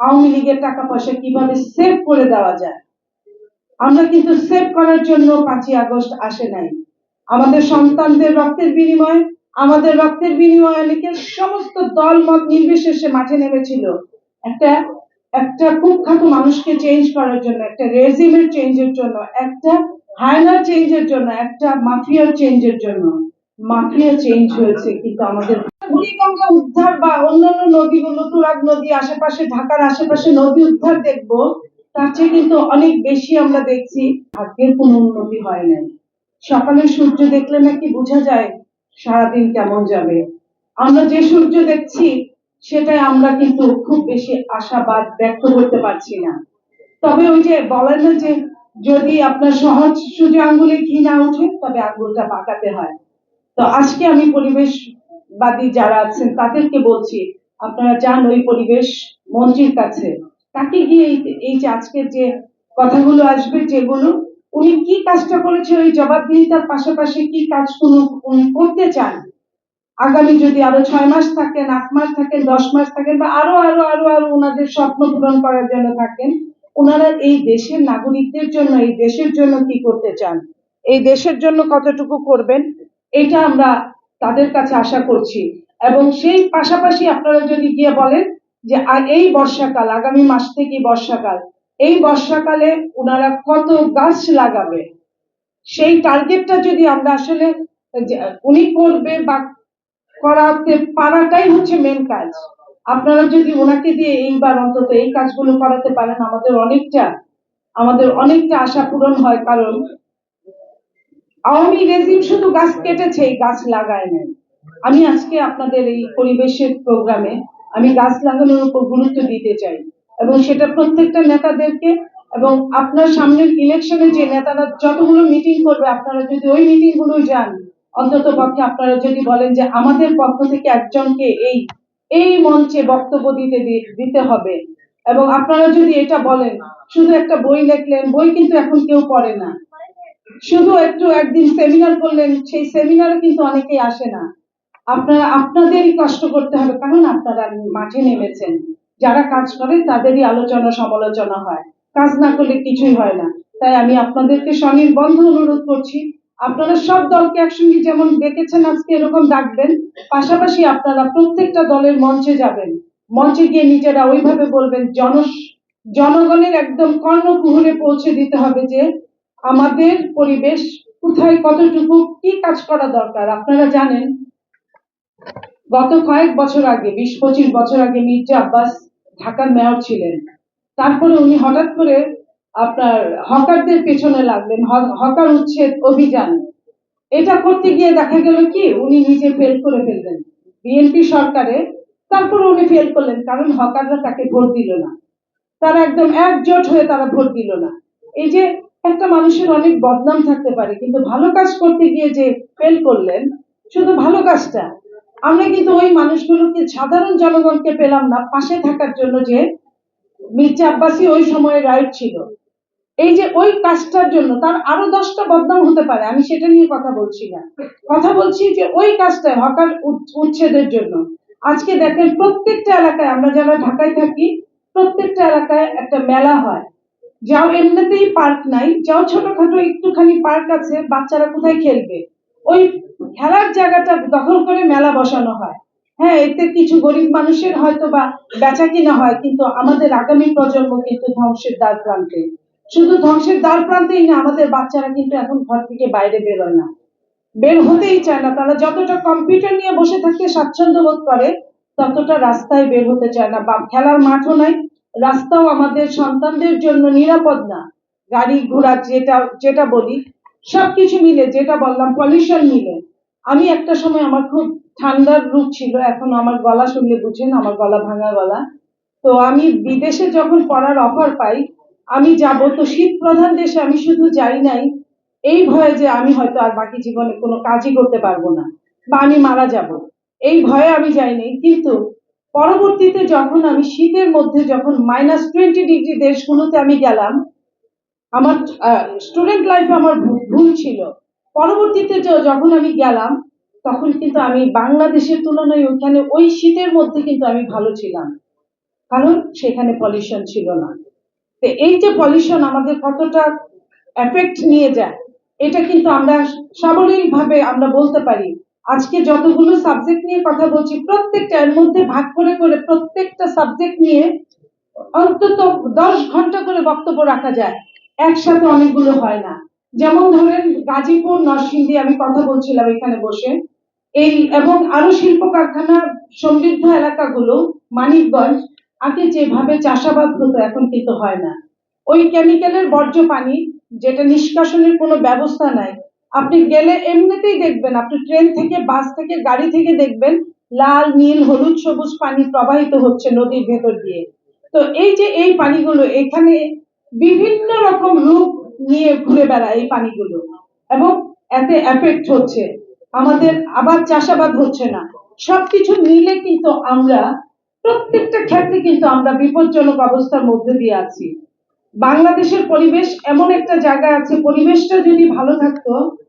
আওয়ামী লীগের টাকা পয়সা কীভাবে সেভ করে দেওয়া যায়? আমরা কিন্তু সেভ করার জন্য পাঁচই আগস্ট আসে নাই। আমাদের সন্তানদের রক্তের বিনিময়ে, আমাদের রক্তের বিনিময়ে অনেকের সমস্ত দল মত নির্বিশেষে মাঠে নেমেছিল। একটা একটা কুখ্যাত মানুষকে চেঞ্জ করার জন্য, একটা রেজিমের চেঞ্জের জন্য, একটা হায়নার চেঞ্জের জন্য, একটা মাফিয়ার চেঞ্জের জন্য। মাফিয়া চেঞ্জ হয়েছে, কিন্তু আমাদের বুড়িগঙ্গা উদ্ধার বা অন্যান্য নদীগুলো, তুরাগ নদী, আশেপাশে ঢাকার আশেপাশে নদী উদ্ধার দেখব, তার চেয়ে কিন্তু অনেক বেশি আমরা দেখছি। ভাগ্যের কোনো উন্নতি হয় নাই। সকালে সূর্য দেখলে নাকি বোঝা যায় সারাদিন কেমন যাবে। আমরা যে সূর্য দেখছি, সেটাই আমরা কিন্তু খুব বেশি আশাবাদ ব্যক্ত করতে পারছি না। তবে ওই যে বলেন না যে, যদি আপনার সহজ সূর্য আঙ্গুলে ঘি না ওঠে, তবে আঙ্গুলটা পাকাতে হয়। তো আজকে আমি পরিবেশবাদী যারা আছেন, তাদেরকে বলছি, আপনারা যান ওই পরিবেশ মন্ত্রীর কাছে। তাকে গিয়ে এই যে আজকের যে কথাগুলো আসবে যেগুলো উনি কি কাজটা করেছে, ওই জবাবদিহিতার পাশাপাশি কি কাজ কোনো উনি করতে চান? আগামী যদি আরও ছয় মাস থাকেন, আট মাস থাকেন, দশ মাস থাকেন, বা আরও আরও আরও আরও ওনাদের স্বপ্ন পূরণ করার জন্য থাকেন ওনারা এই দেশের নাগরিকদের জন্য, এই দেশের জন্য কি করতে চান? এই দেশের জন্য কতটুকু করবেন? এটা আমরা তাদের কাছে আশা করছি। এবং সেই পাশাপাশি আপনারা যদি গিয়ে বলেন যে এই বর্ষাকাল, আগামী মাস থেকে বর্ষাকাল, এই বর্ষাকালে ওনারা কত গাছ লাগাবে? সেই টার্গেটটা যদি আমরা আসলে উনি করবে বা করাতে পারাটাই হচ্ছে মেন কাজ। আপনারা যদি ওনাকে দিয়ে এইবার অন্তত এই কাজগুলো করাতে পারেন, আমাদের অনেকটা আমাদের অনেকটা আশা পূরণ হয়। কারণ আওয়ামী রেজিম শুধু গাছ কেটেছে, এই গাছ লাগায় নাই। আমি আজকে আপনাদের এই পরিবেশের প্রোগ্রামে আমি গাছ লাগানোর উপর গুরুত্ব দিতে চাই এবং সেটা প্রত্যেকটা নেতাদেরকে এবং আপনার সামনের ইলেকশনে যে নেতারা যতগুলো মিটিং করবে, আপনারা যদি ওই মিটিংগুলো যান, অন্তত পক্ষে আপনারা যদি বলেন যে আমাদের পক্ষ থেকে একজনকে এই এই মঞ্চে বক্তব্য দিতে দিতে হবে। এবং আপনারা যদি এটা বলেন, শুধু একটা বই লিখলেন, বই কিন্তু এখন কেউ পড়ে না। শুধু একটু একদিন সেমিনার করলেন, সেই সেমিনারে কিন্তু অনেকেই আসে না। আপনারা, আপনাদেরই কষ্ট করতে হবে, কারণ আপনারা মাঠে নেমেছেন। যারা কাজ করে, তাদেরই আলোচনা, সমালোচনা হয়। কাজ না করলে কিছুই হয় না। তাই আমি আপনাদেরকে স্বনির্বন্ধ অনুরোধ করছি, আপনারা সব দলকে একসঙ্গে যেমন ডেকেছেন, আজকে এরকম ডাকবেন, পাশাপাশি আপনারা প্রত্যেকটা দলের মঞ্চে যাবেন। মঞ্চে গিয়ে নিজেরা ওইভাবে বলবেন জন জনগণের একদম কর্ণকুহরে পৌঁছে দিতে হবে যে আমাদের পরিবেশ কোথায় কতটুকু, কি কাজ করা দরকার? আপনারা জানেন, গত কয়েক বছর আগে, বিশ পঁচিশ বছর আগে মির্জা আব্বাস ঢাকার মেয়র ছিলেন। তারপরে উনি হঠাৎ করে আপনার হকারদের পেছনে লাগলেন হকার উচ্ছেদ অভিযান। এটা করতে গিয়ে দেখা গেল কি, উনি নিজে ফেল করে ফেললেন। বিএনপি সরকারে তারপরে উনি ফেল করলেন, কারণ হকাররা তাকে ভোট দিল না। তারা একদম একজোট হয়ে তারা ভোট দিল না। এই যে একটা মানুষের অনেক বদনাম থাকতে পারে, কিন্তু ভালো কাজ করতে গিয়ে যে ফেল করলেন, শুধু ভালো কাজটা। আমরা কিন্তু ওই মানুষগুলোকে সাধারণ জনগণকে পেলাম না, পাশে থাকার জন্য যে মির্জা আব্বাসী ওই সময় রাইট ছিল। এই যে ওই কাজটার জন্য তার আরও দশটা বদনাম হতে পারে, আমি সেটা নিয়ে কথা বলছি না। কথা বলছি যে ওই কাজটা হকার উচ্ছ- উচ্ছেদের জন্য। আজকে দেখেন প্রত্যেকটা এলাকায়, আমরা যারা ঢাকায় থাকি, প্রত্যেকটা এলাকায় একটা মেলা হয়। যাও এমনিতেই পার্ক নাই, যাও ছোটখাটো একটুখানি পার্ক আছে, বাচ্চারা কোথায় খেলবে? ওই খেলার জায়গাটা দখল করে মেলা বসানো হয়। হ্যাঁ এতে কিছু গরিব মানুষের হয়তো বা বেচা কিনা হয়, কিন্তু আমাদের আগামী প্রজন্ম কিন্তু ধ্বংসের দ্বার প্রান্তে। শুধু ধ্বংসের দ্বার প্রান্তেই না, আমাদের বাচ্চারা কিন্তু এখন ঘর থেকে বাইরে বেরোয় না। বের হতেই চায় না, তারা যতটা কম্পিউটার নিয়ে বসে থাকতে স্বাচ্ছন্দ্য বোধ করে, ততটা রাস্তায় বের হতে চায় না। বা খেলার মাঠও নাই রাস্তাও আমাদের সন্তানদের জন্য নিরাপদ না। গাড়ি ঘোড়া যেটা যেটা বলি, সবকিছু মিলে, যেটা বললাম পলিউশন মিলে। আমি একটা সময় আমার খুব ঠান্ডার রূপ ছিল, এখন আমার গলা শুনলে বুঝেন, আমার গলা ভাঙা গলা। তো আমি বিদেশে যখন পড়ার অফার পাই, আমি যাব, তো শীত প্রধান দেশে আমি শুধু যাই নাই। এই ভয়ে যে আমি হয়তো আর বাকি জীবনে কোনো কাজই করতে পারব না, বা আমি মারা যাব। এই ভয়ে আমি যাইনি কিন্তু পরবর্তীতে যখন আমি শীতের মধ্যে যখন মাইনাস টোয়েন্টি ডিগ্রি দেশগুলোতে আমি গেলাম, আমার স্টুডেন্ট লাইফে আমার ভুল ছিল। পরবর্তীতে যখন আমি গেলাম, তখন কিন্তু আমি বাংলাদেশের তুলনায় ওখানে ওই শীতের মধ্যে কিন্তু আমি ভালো ছিলাম। কারণ সেখানে পলিউশন ছিল না। তো এই যে পলিউশন আমাদের কতটা এফেক্ট নিয়ে যায়, এটা কিন্তু আমরা সাবলীল ভাবে আমরা বলতে পারি আজকে যতগুলো সাবজেক্ট নিয়ে কথা বলছি, প্রত্যেকটা এর মধ্যে ভাগ করে করে প্রত্যেকটা সাবজেক্ট নিয়ে অন্তত দশ ঘণ্টা করে বক্তব্য রাখা যায়। একসাথে অনেকগুলো হয় না। যেমন ধরেন গাজীপুর, নরসিংদী আমি কথা বলছিলাম এখানে বসে। এই এবং আরও শিল্প কারখানা সমৃদ্ধ এলাকাগুলো, মানিকগঞ্জ, আগে যেভাবে চাষাবাদ হতো, এখন কিন্তু হয় না। ওই কেমিক্যালের বর্জ্য পানি, যেটা নিষ্কাশনের কোনো ব্যবস্থা নাই আপনি গেলে এমনিতেই দেখবেন, আপনি ট্রেন থেকে, বাস থেকে, গাড়ি থেকে দেখবেন, লাল, নীল, হলুদ, সবুজ পানি প্রবাহিত হচ্ছে নদীর ভেতর দিয়ে। তো এই যে এই পানিগুলো, এখানে বিভিন্ন রকম রূপ নিয়ে ঘুরে বেড়ায় এই পানিগুলো। এবং এতে এফেক্ট হচ্ছে। আমাদের আবার চাষাবাদ হচ্ছে না। সবকিছু মিলে কিন্তু আমরা, প্রত্যেকটা ক্ষেত্রে কিন্তু আমরা বিপজ্জনক অবস্থার মধ্যে দিয়ে আছি। বাংলাদেশের পরিবেশ এমন একটা জায়গা আছে, পরিবেশটা যদি ভালো থাকতো